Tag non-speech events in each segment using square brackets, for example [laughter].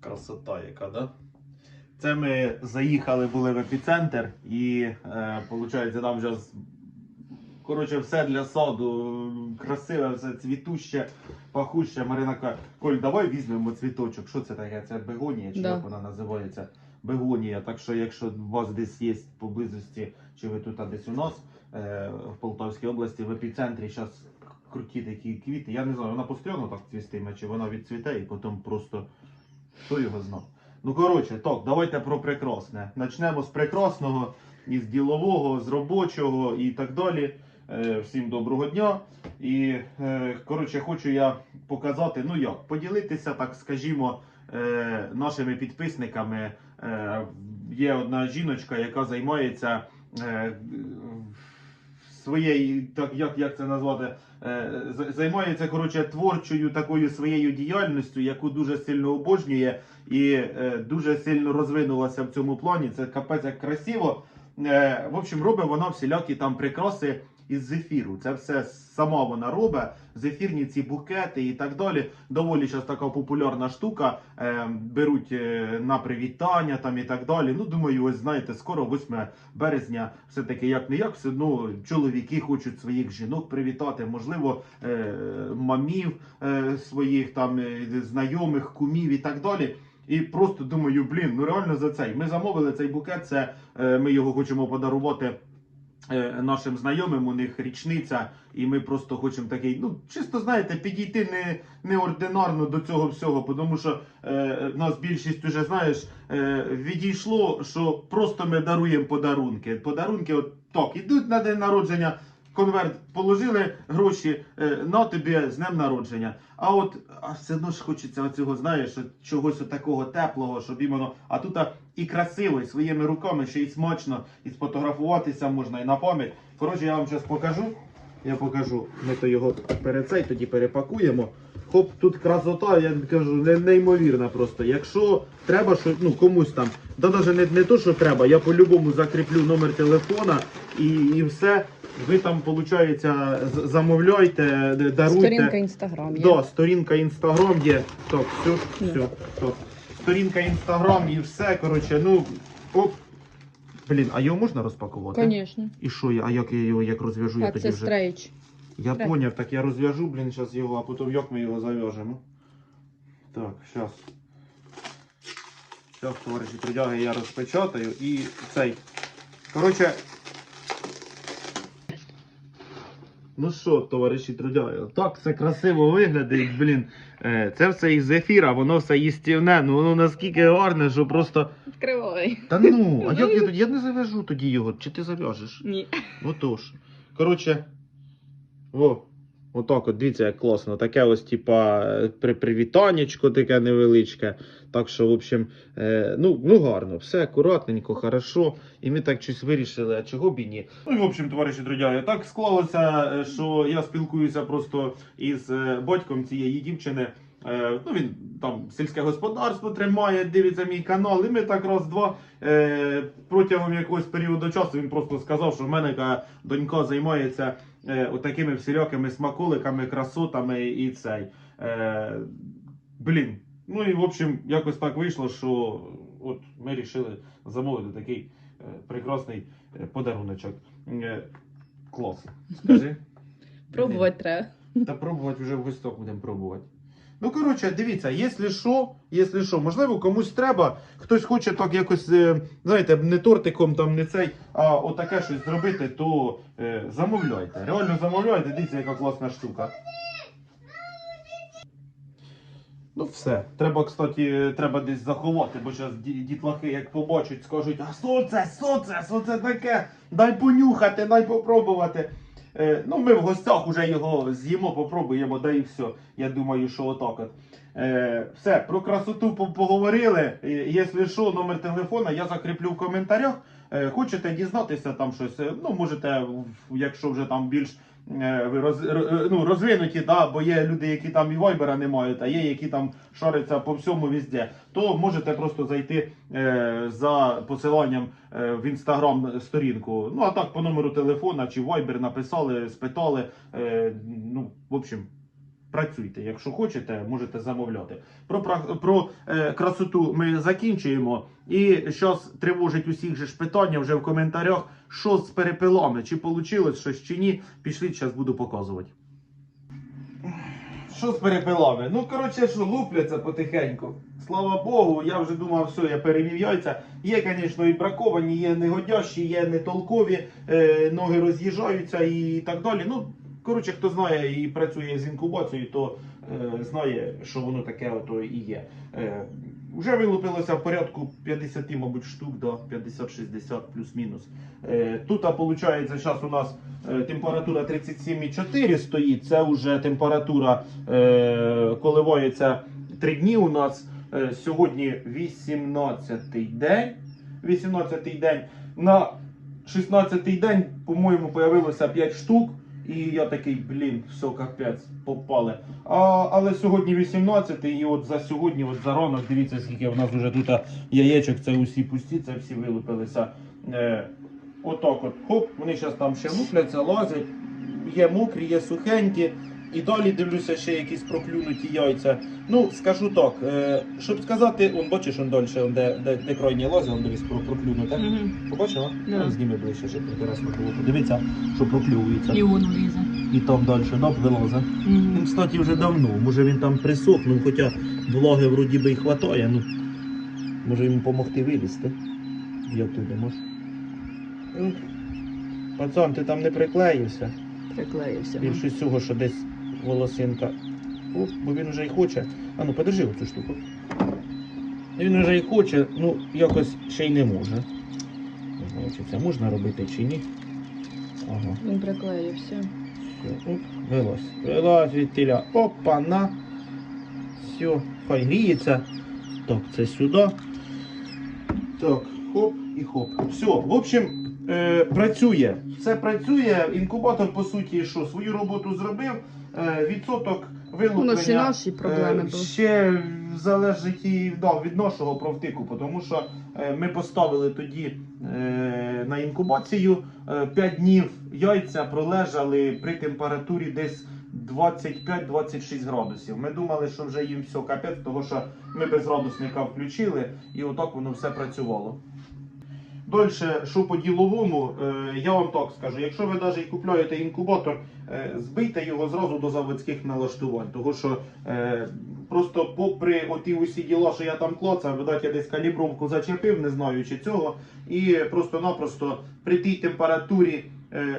Красота яка, да? Це ми заїхали були в епіцентр і е, виходить, там вже коротше, все для саду, красиве, все цвітуще, пахуще. Марина каже, Коль, давай візьмемо цвіточок. Що це таке? Це бегонія, чи Да. як вона називається? Бегонія. Так що, якщо у вас десь є поблизості, чи ви тут а десь у нас е, в Полтавській області, в епіцентрі зараз круті такі квіти. Я не знаю, вона постійно так цвістиме, чи вона відцвіте і потім просто хто його знав. Ну коротше, так, давайте про прекрасне. Почнемо з прекрасного, із ділового, з робочого і так далі. Е, всім доброго дня. І е, коротше, хочу я показати, ну як, поділитися, так скажімо, е, нашими підписниками. Е, є одна жіночка, яка займається е, своєю, так як, як це назвати, е, займається коротше, творчою такою своєю діяльністю, яку дуже сильно обожнює і е, дуже сильно розвинулася в цьому плані. Це капець як красиво. Е, в общем, робить вона всілякі там прикраси із зефіру. Це все сама вона робить. Зефірні ці букети і так далі. Доволі зараз така популярна штука. Е, беруть е, на привітання там і так далі. Ну, думаю, ось знаєте, скоро 8 березня, все-таки як не як, все одно чоловіки хочуть своїх жінок привітати, можливо, е, мамів е, своїх там е, знайомих, кумів і так далі. І просто думаю, блін, ну реально за цей. Ми замовили цей букет. Це е, ми його хочемо подарувати нашим знайомим. У них річниця, і ми просто хочемо такий, ну чисто знаєте, підійти не, неординарно до цього всього, тому що е, нас більшість уже знаєш е, відійшло, що просто ми даруємо подарунки. Подарунки, от так, ідуть на день народження. Конверт положили гроші е, на тобі з днем народження. А от а все одно ж хочеться оцього, знаєш, чогось такого теплого, щоб іменно. А тут і красиво, і своїми руками, ще й смачно, і сфотографуватися можна, і на пам'ять. Коротше, я вам зараз покажу. Я покажу. Ми то його перед цей тоді перепакуємо. Хоп, тут красота, я кажу, неймовірна просто. Якщо треба, що ну комусь там, да навіть не, не то, що треба, я по-любому закріплю номер телефона і, і все. Ви там, виходить, замовляйте, даруйте. Сторінка інстаграм є. Да, сторінка інстаграм є. Так, все, все, так. Сторінка інстаграм і все. Коротше, ну. Оп. Блін, а його можна розпакувати? Звісно. І що я? А як я його як розв'яжу? Я А тоді це вже. стрейч. Я Стрейч. поняв, так я розв'яжу, блін, зараз його, а потім як ми його зав'яжемо. Так, зараз. Зараз, товариші трудяги, я розпечатаю і цей. Коротше. Ну що, товариші трудяги, так це красиво виглядає, блін. Е, Це все із ефіра, воно все їстівне, ну воно наскільки гарне, що просто. Відкривай. Та ну, [laughs] а як я тоді? Я не зав'яжу тоді його, чи ти зав'яжеш? Ні. Отож. Коротше, о, отак от, дивіться, як класно. Таке ось, типа, при привітаннячко таке невеличке. Так що, в общем, е, ну, ну гарно, все акуратненько, хорошо. І ми так щось вирішили, а чого б і ні. Ну і в общем, товариші друзі, так склалося, е, що я спілкуюся просто із е, батьком цієї дівчини. Е, ну, він там сільське господарство тримає, дивиться мій канал, і ми так раз-два е, протягом якогось періоду часу він просто сказав, що в мене донька займається е, отакими всілякими смаколиками, красотами і цей. Е, блін. Ну і в общем, якось так вийшло, що от ми вирішили замовити такий е, прекрасний е, подаруночок. Е, клас. [laughs] Скажи. Пробувати треба. Та пробувати вже в гостях будемо пробувати. Ну, коротше, дивіться, якщо що, якщо що, можливо, комусь треба, хтось хоче так якось, е, знаєте, не тортиком, там, не цей, а отаке щось зробити, то е, замовляйте. Реально замовляйте, дивіться, яка класна штука. Ну все. Треба, кстати, треба десь заховати, бо зараз дітлахи, як побачать, скажуть, а що це, що це, що це таке? Дай понюхати, дай попробувати. Е, ну, ми в гостях вже його з'їмо, попробуємо, да і все. Я думаю, що отак от. Е, все, про красоту поговорили. Якщо що, номер телефона я закріплю в коментарях. Е, хочете дізнатися там щось, е, ну можете, якщо вже там більш роз, ну, розвинуті, да, бо є люди, які там і вайбера не мають, а є які там шаряться по всьому везде, то можете просто зайти е, за посиланням в інстаграм сторінку. Ну а так по номеру телефона чи вайбер написали, спитали. Е, ну, в общем, Працюйте, якщо хочете, можете замовляти. Про, про е, красоту ми закінчуємо. І зараз тривожить усіх же ж питання вже в коментарях, що з перепилами, чи вийшло щось чи ні. Пішліть, зараз буду показувати. Що з перепилами? Ну, коротше, що лупляться потихеньку. Слава Богу, я вже думав, все, я перевів яйця. Є, звісно, і браковані, є негодящі, є нетолкові, е, ноги роз'їжджаються і так далі. Ну, коротше, хто знає і працює з інкубацією, то е, знає, що воно таке ото і є. Е, вже вилупилося в порядку 50, мабуть, штук, да, 50-60 плюс-мінус. Е, тут, виходить, зараз у нас е, температура 37,4 стоїть. Це вже температура е, коливається 3 дні у нас. Е, сьогодні 18-й день. 18-й день. На 16-й день, по-моєму, появилося 5 штук. І я такий, блін, все капець, попали. А, але сьогодні 18 і от за сьогодні, от за ранок, дивіться, скільки в нас вже тут яєчок, це усі пусті, це всі вилупилися. Е, отак от, хоп, вони зараз там ще лупляться, лазять. Є мокрі, є сухенькі. І далі дивлюся ще якісь проклюнуті яйця. Ну, скажу так, е, щоб сказати, он бачиш, он далі, он де, де, де крайні лази, он дивись про проклюнуте. Мгм. Побачила? Да. Ну, Зніми ближче, щоб інтересно було. Подивіться, що проклюється. І он лізе. І там далі, да, вилазить. Він, кстати, вже давно. Може він там присохнув, хоча влаги вроді би і хватає. Ну, може йому допомогти вилізти. Ти думаєш? Ну, Пацан, ти там не приклеївся. Приклеївся. Більше всього, що десь волосинка. О, бо він вже й хоче. А ну подержи оцю штуку. Він вже й хоче, ну якось ще й не може. Не знаю, чи це можна робити чи ні. Ага. Він приклеївся. Все, оп, вилазь. Вилазь від тіля. Опа, на. Все, хай гріється. Так, це сюди. Так, хоп і хоп. Все, в общем, е, працює. Все працює. Інкубатор, по суті, що свою роботу зробив. Е, відсоток вилуплення. Ну, наші проблеми е, були. Ще залежить і да, від нашого профтику, тому що е, ми поставили тоді е, на інкубацію 5 днів яйця пролежали при температурі десь 25-26 градусів. Ми думали, що вже їм все капець, тому що ми без градусника включили і отак воно все працювало. Дальше, що по діловому, е, я вам так скажу, якщо ви навіть купляєте інкубатор, е, збийте його зразу до заводських налаштувань. Тому що е, просто попри оті усі діла, що я там клацав, видать, я десь калібровку зачепив, не знаючи цього, і просто-напросто при тій температурі,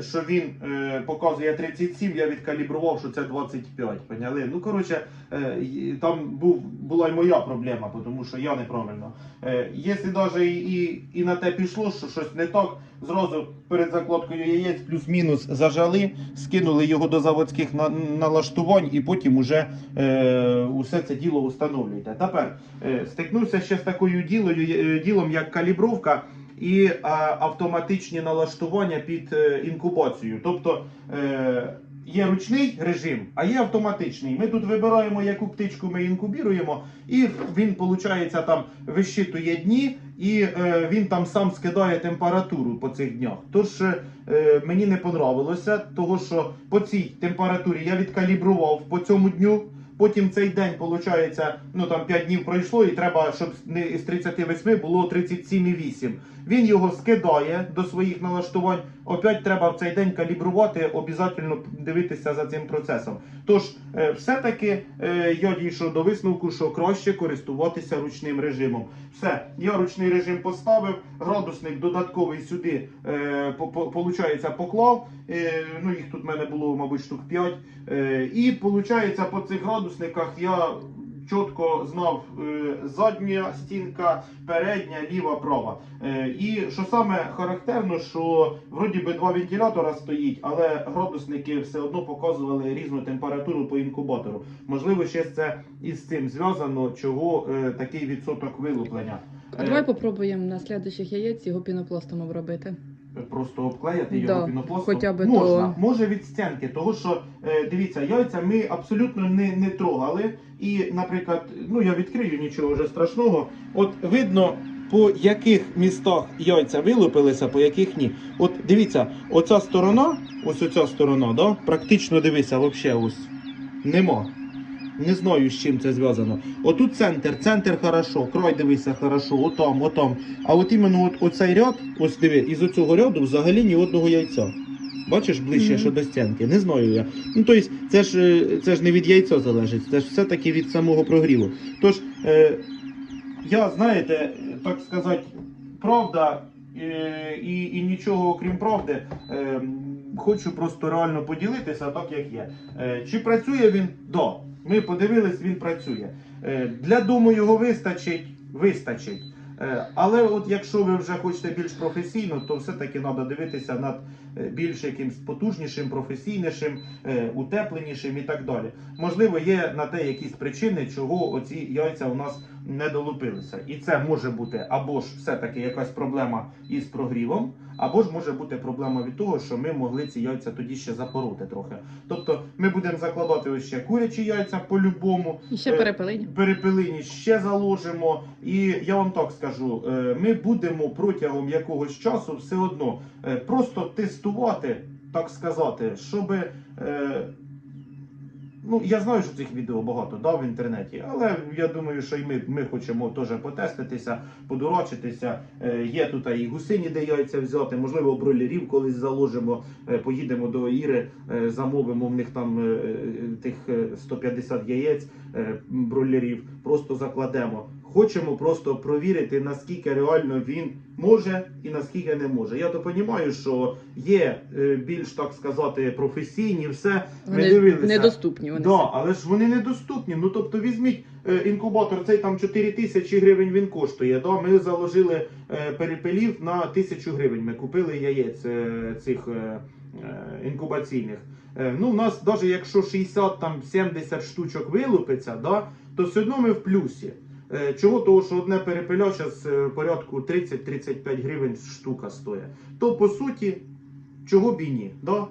що він е, показує 37, я відкалібрував, що це 25. Поняли? Ну, коротше, е, там був, була й моя проблема, тому що я неправильно. Е, Якщо навіть і, і, на те пішло, що щось не так, зразу перед закладкою яєць плюс-мінус зажали, скинули його до заводських на, налаштувань і потім уже е, усе це діло встановлюєте. Тепер е, стикнувся ще з такою ділою, е, ділом, як калібровка. І а, автоматичні налаштування під е, інкубацію. Тобто е, є ручний режим, а є автоматичний. Ми тут вибираємо, яку птичку ми інкубіруємо, і він, виходить, там вищитує дні, і е, він там сам скидає температуру по цих днях. Тож е, мені не понравилося, того що по цій температурі я відкалібрував по цьому дню. Потім цей день, виходить, ну там 5 днів пройшло, і треба, щоб не із 38 було 37,8. Він його скидає до своїх налаштувань. Опять треба в цей день калібрувати, обов'язково дивитися за цим процесом. Тож, е, все-таки е, я дійшов до висновку, що краще користуватися ручним режимом. Все, я ручний режим поставив, градусник додатковий сюди е, по- получається, поклав. Е, ну їх тут в мене було, мабуть, штук 5. Е, і виходить, по цих градусниках я чітко знав е, задня стінка, передня, ліва, права. Е, і що саме характерно, що вроді би два вентилятора стоїть, але градусники все одно показували різну температуру по інкубатору. Можливо, ще це із цим зв'язано, чого е, такий відсоток вилуплення. А давай попробуємо на слідуючих яєць його пінопластом обробити. Просто обклеїти його Да, пінопластом хоча би можна, то. може від стінки, того що е, дивіться, яйця ми абсолютно не, не трогали. І, наприклад, ну я відкрию нічого вже страшного. От видно, по яких містах яйця вилупилися, по яких ні. От дивіться, оця сторона, ось оця сторона, да, практично дивися, взагалі ось. Нема. Не знаю, з чим це зв'язано. Отут центр, центр хорошо, край дивися хорошо, отам, отам. А от іменно от, оцей ряд, ось диви, із оцього ряду взагалі ні одного яйця. Бачиш ближче, Мгм. що до стінки. Не знаю я. Ну тобто, це ж е, це ж не від яйця залежить, це ж все-таки від самого прогріву. Тож, е, я, знаєте, так сказати, правда е, і, і нічого окрім правди. Е, хочу просто реально поділитися так, як є. Е, чи працює він? Да. Ми подивились, він працює. Е, для дому його вистачить, вистачить. Е, Але от якщо ви вже хочете більш професійно, то все-таки треба дивитися над е, більш якимсь потужнішим, професійнішим, утепленішим і так далі. Можливо, є на те якісь причини, чого оці яйця у нас не долупилися. І це може бути або ж все-таки якась проблема із прогрівом, або ж може бути проблема від того, що ми могли ці яйця тоді ще запороти трохи. Тобто ми будемо закладати ось ще курячі яйця по-любому. І ще перепилині. перепелині. Перепелині ще заложимо, і я вам так скажу: е, ми будемо протягом якогось часу все одно е, просто тестувати, так сказати, щоб. Е, Ну, я знаю, що цих відео багато да, в інтернеті, але я думаю, що і ми, ми хочемо теж потеститися, подорочитися. Е, є тут і гусині, де яйця взяти, можливо, бройлерів колись заложимо, е, поїдемо до Іри, е, замовимо в них там е, е, тих е, 150 яєць е, бройлерів, просто закладемо. Хочемо просто провірити, наскільки реально він може і наскільки не може. Я то розумію, що є е, більш так сказати професійні, все ми дивилися. недоступні. Вони Да, але ж вони недоступні. Ну тобто візьміть е, інкубатор, цей там 4 тисячі гривень він коштує. Да? Ми заложили е, перепелів на тисячу гривень. Ми купили яєць цих інкубаційних. Ну, у нас навіть якщо 60 там 70 штучок вилупиться, да, то все одно ми в плюсі. Е, Чого? Того, що одне перепиля зараз порядку 30-35 гривень штука стоїть. То по суті, чого б і ні. Да?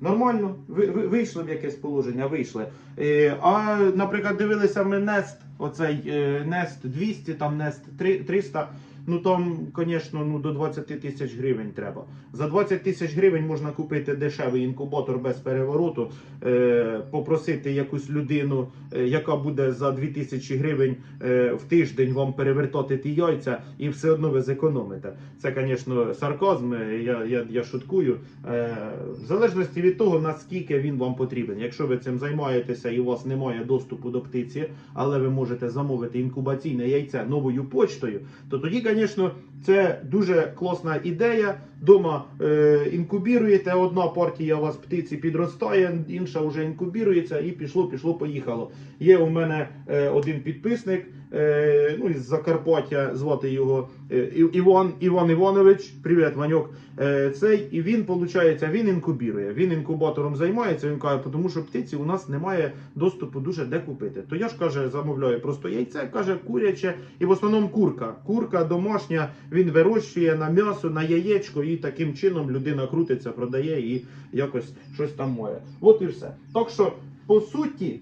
Нормально, ви, ви, вийшли в якесь положення, вийшли. Е, а, наприклад, дивилися ми Nest, оцей е, Nest 200, там Nest 300. Ну там, звісно, ну, до 20 тисяч гривень треба. За 20 тисяч гривень можна купити дешевий інкубатор без перевороту, е, попросити якусь людину, е, яка буде за 2 тисячі гривень е, в тиждень вам перевертати ті яйця, і все одно ви зекономите. Це, звісно, сарказм, е, я, я, я шуткую. Е, в залежності від того, наскільки він вам потрібен. Якщо ви цим займаєтеся і у вас немає доступу до птиці, але ви можете замовити інкубаційне яйце новою почтою, то тоді, звісно, це дуже класна ідея. Дома е, інкубіруєте, одна партія у вас птиці підростає, інша вже інкубірується і пішло, пішло, поїхало. Є у мене е, один підписник, е, ну із Закарпаття, звати його е, Іван Іван Іванович. Привіт, Ваньок. Е, цей і він, виходить, він інкубірує. Він інкубатором займається. Він каже, тому що птиці у нас немає доступу дуже де купити. То я ж каже, замовляю просто яйце, каже, куряче, і в основному курка. Курка домашня, він вирощує на м'ясо, на яєчко, і таким чином людина крутиться, продає і якось щось там моє. От і все. Так що, по суті,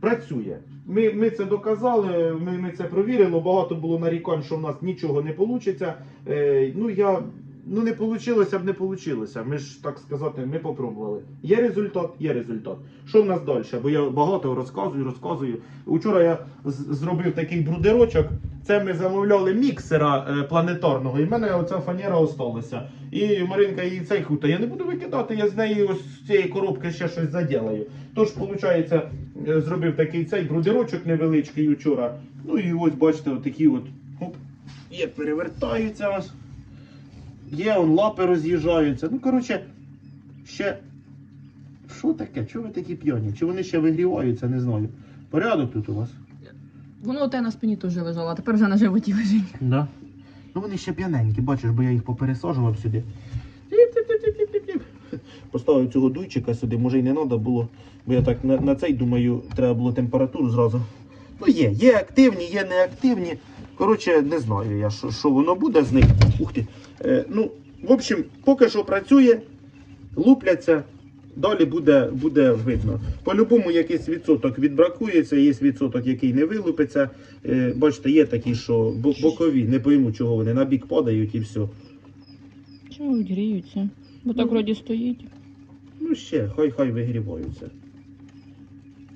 працює. Ми, ми це доказали, ми, ми це провірили. Багато було нарікань, що в нас нічого не вийде. Е, ну я ну не вийшло б, не вийшло. Ми ж так сказати, ми попробували. Є результат, є результат. Що в нас далі? Бо я багато розказую, розказую. Учора я зробив такий брудерочок. Це ми замовляли міксера е, планетарного, і в мене оця фанера осталася. І Маринка її цей хута. Я не буду викидати, я з неї ось з цієї коробки ще щось заділаю. Тож, виходить, е, зробив такий цей брудерочок невеличкий учора. Ну і ось бачите, отакі от. Оп, є, перевертаються ось. Є, он лапи роз'їжджаються. Ну, коротше, ще. Що таке? Чого ви такі п'яні? Чи вони ще вигріваються, не знаю. Порядок тут у вас? Воно те на спині теж лежало, а тепер вже на животі лежить. Да. Ну вони ще п'яненькі, бачиш, бо я їх попересаджував сюди. Тіп-тіп-тіп-тіп-тіп-тіп. Поставив цього дуйчика сюди, може й не треба було, бо я так на, на цей думаю, треба було температуру зразу. Ну є, є активні, є неактивні. Коротше, не знаю я, що, що воно буде з них. Ух ти. Е, ну, в общем, поки що працює, лупляться. Далі буде, буде видно. По-любому якийсь відсоток відбракується, є відсоток, який не вилупиться. Е, бачите, є такі, що бо- бокові, не пойму, чого вони на бік падають і все. Чому гріються? Бо так вроді стоїть. Ну ще, хай хай вигріваються.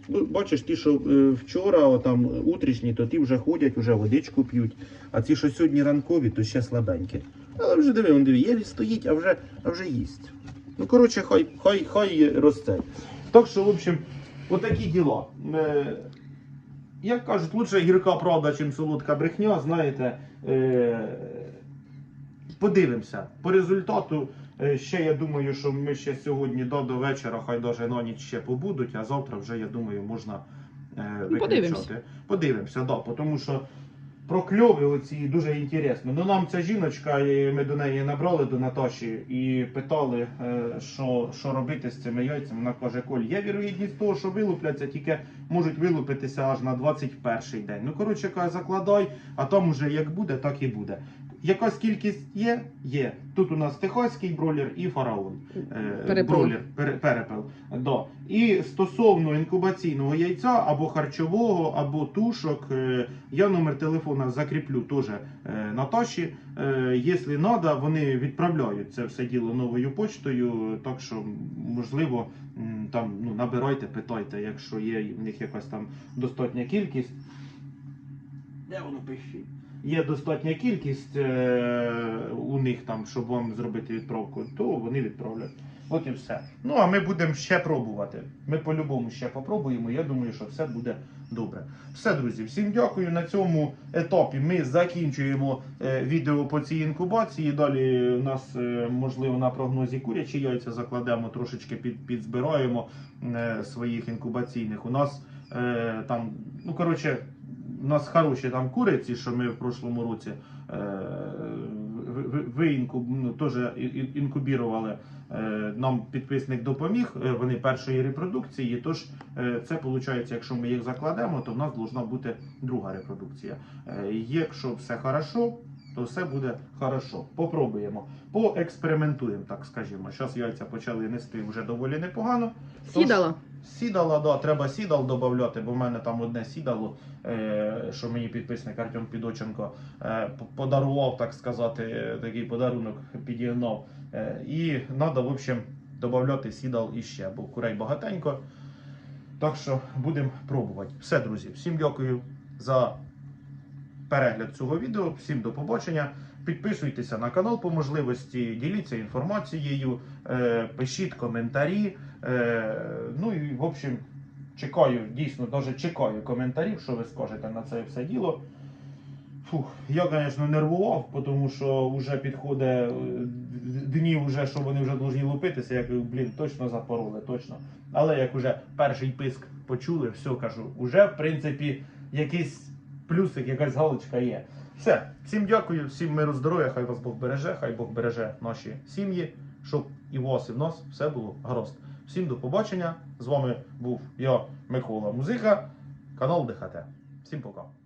Ну, бачиш, ті, що е, вчора, там утрішні, то ті вже ходять, вже водичку п'ють. А ті, що сьогодні ранкові, то ще слабенькі. Але вже диви, он диви, єлі стоїть, а вже, а вже їсть. Ну, коротше, хай, хай, хай росте. Так що, в общем, отакі діла. Е, як кажуть, лучше гірка правда, чим солодка брехня, знаєте. Е, подивимося. По результату, ще я думаю, що ми ще сьогодні до, до вечора, хай даже на ніч ще побудуть, а завтра вже, я думаю, можна е, Ну, подивимося. виключати. Подивимося, да, тому що про кльови оці дуже інтересно. Ну нам ця жіночка, і ми до неї набрали до Наташі і питали, е, що, що робити з цими яйцями. Вона каже, Коль, є вірогідність того, що вилупляться, тільки можуть вилупитися аж на 21 день. Ну, коротше, закладай, а там уже як буде, так і буде. Якась кількість є? Є. Тут у нас техаський бролер і фараон. Е, Перепел. Бролер, пере- перепел. Да. І стосовно інкубаційного яйця або харчового, або тушок, е, я номер телефона закріплю теж е, Наташі. Е, Якщо треба, вони відправляють це все діло новою почтою. Так що, можливо, там ну, набирайте, питайте, якщо є в них якась там достатня кількість. Де воно пишіть? Є достатня кількість е, у них там, щоб вам зробити відправку, то вони відправлять. От і все. Ну а ми будемо ще пробувати. Ми по-любому ще попробуємо. Я думаю, що все буде добре. Все, друзі, всім дякую. На цьому етапі ми закінчуємо е, відео по цій інкубації. Далі у нас, е, можливо, на прогнозі курячі яйця закладемо, трошечки під, підзбираємо своїх інкубаційних. У нас там, ну коротше, у нас хороші там куриці, що ми в прошлому році е, ви- ви- ну, теж інкубірували. Е, Нам підписник допоміг, е, вони першої репродукції. Тож це виходить, якщо ми їх закладемо, то в нас повинна бути друга репродукція. Якщо все хорошо, то все буде хорошо. Попробуємо. Поекспериментуємо, так скажімо. Зараз яйця почали нести вже доволі непогано. Тож- Сідала. Сідала, да, треба сідал додати, бо в мене там одне сідало, е, що мені підписник Артем Підоченко е, подарував, так сказати, такий подарунок підігнав. Е, і треба, в общем, додати сідал іще, бо курей багатенько. Так що будемо пробувати. Все, друзі, всім дякую за перегляд цього відео. Всім до побачення. Підписуйтеся на канал по можливості, діліться інформацією, е, пишіть коментарі. Е, ну і в общем, чекаю, дійсно, навіть чекаю коментарів, що ви скажете на це все діло. Фух, я, звісно, нервував, тому що вже підходить е, дні, вже, що вони вже повинні лупитися. Я кажу, блін, точно запороли, точно. Але як вже перший писк почули, все кажу, уже в принципі якийсь плюсик, якась галочка є. Все, всім дякую, всім миру, здоров'я, хай вас Бог береже, хай Бог береже наші сім'ї, щоб і в вас, і в нас все було гаразд. Всім до побачення. З вами був я, Микола Музика, канал ДХТ. Всім пока.